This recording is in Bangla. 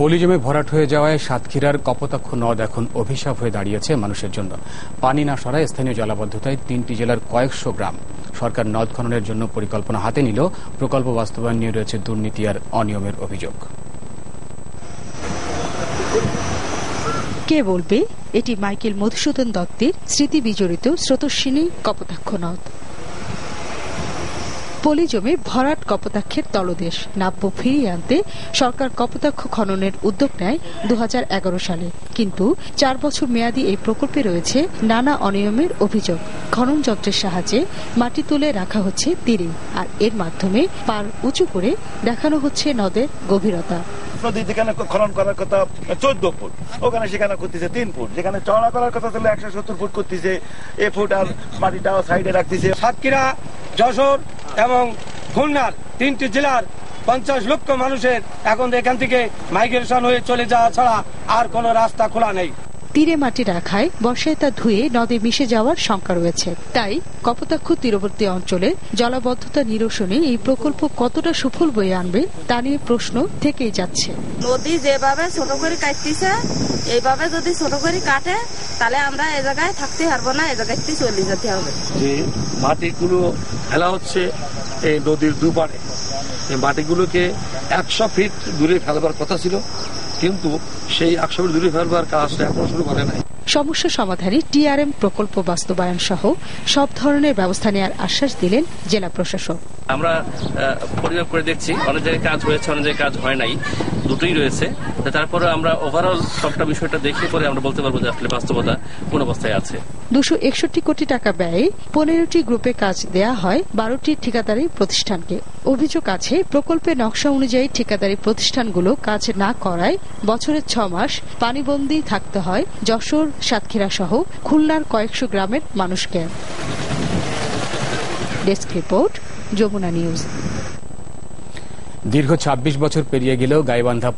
পলিজমে ভরাট হয়ে যাওয়ায় সাতক্ষীরার কপোতাক্ষ নদ এখন অভিশাপ হয়ে দাঁড়িয়েছে মানুষের জন্য। পানি না সরায় স্থানীয় জলাবদ্ধতায় তিনটি জেলার কয়েকশো গ্রাম। সরকার নদ খননের জন্য পরিকল্পনা হাতে নিল প্রকল্প বাস্তবায়ন নিয়ে রয়েছে দুর্নীতি আর অনিয়মের অভিযোগ। কে বলবে? এটি মাইকেল মধুসূদন দত্তের স্মৃতি বিজড়িত স্রোতস্বিনী কপোতাক্ষ নদ। পলি জমে ভরাট কপোতাক্ষের তলদেশ নাব্য ফিরিয়ে আনতে সরকার কপোতাক্ষ খননের উদ্যোগ নেয় দু সালে। কিন্তু চার বছর মেয়াদী এই প্রকল্পে রয়েছে নানা অনিয়মের অভিযোগ। খনন যন্ত্রের সাহায্যে মাটি তুলে রাখা হচ্ছে তীরে আর এর মাধ্যমে পার উঁচু করে দেখানো হচ্ছে নদের গভীরতা। নদী যেখানে খনন করার কথা চোদ্দ ফুট, ওখানে সেখানে করতেছে তিন ফুট। যেখানে চওড়া করার কথা ছিল একশো সত্তর ফুট করতেছে, এ ফুট আর মাটিটাও সাইডে রাখতেছে। সাতক্ষীরা, যশোর এবং খুলনার তিনটি জেলার পঞ্চাশ লক্ষ মানুষের এখন এখান থেকে মাইগ্রেশন হয়ে চলে যাওয়া ছাড়া আর কোনো রাস্তা খোলা নেই। তীরে মাটি রাখায় বর্ষায় তা ধুয়ে নদে মিশে যাওয়ার শঙ্কা রয়েছে। তাই কপোতাক্ষ তীরবর্তী অঞ্চলে জলাবদ্ধতা নিরসনে এই প্রকল্প কতটা সুফল বয়ে আনবে তা নিয়ে প্রশ্ন থেকেই যাচ্ছে। নদী যেভাবে ছোট করে কাটতেছে এইভাবে যদি ছোট করে কাটে তাহলে আমরা এ জায়গায় থাকতে পারব না, এ জায়গায় চলে যেতে হবে। যে মাটিগুলো ফেলা হচ্ছে এই নদীর দুপারে মাটিগুলোকে একশো ফিট দূরে ফেলবার কথা ছিল, কিন্তু সেই একশো ফিট দূরে ফেলবার কাজটা এখনও শুরু করে নাই। সমস্যা সমাধানে টিআরএম প্রকল্প বাস্তবায়ন সহ সব ধরনের ব্যবস্থা নেওয়ার আশ্বাস দিলেন জেলা প্রশাসক। আমরা পরিমাপ করে দেখছি, অনেক জায়গায় কাজ হয়েছে, অনেক জায়গায় কাজ হয় নাই। দুটোই রয়েছে। তারপরে আমরা ওভারঅল সবটা বিষয়টা দেখে পরে আমরা বলতে পারব যে আসলে বাস্তবতা কোন অবস্থায় আছে। দুশো একষট্টি কোটি টাকা ব্যয়ে পনেরোটি গ্রুপে কাজ দেয়া হয় বারোটি ঠিকাদারি প্রতিষ্ঠানকে। অভিযোগ আছে, প্রকল্পের নকশা অনুযায়ী ঠিকাদারি প্রতিষ্ঠানগুলো কাজ না করায় বছরের ছ মাস পানিবন্দী থাকতে হয় যশোর, সাতক্ষীরা সহ খুলনার কয়েকশো গ্রামের মানুষকে। Desk report, Jamuna news. দীর্ঘ ২৬ বছর পেরিয়ে গেলেও গাইবান্ধা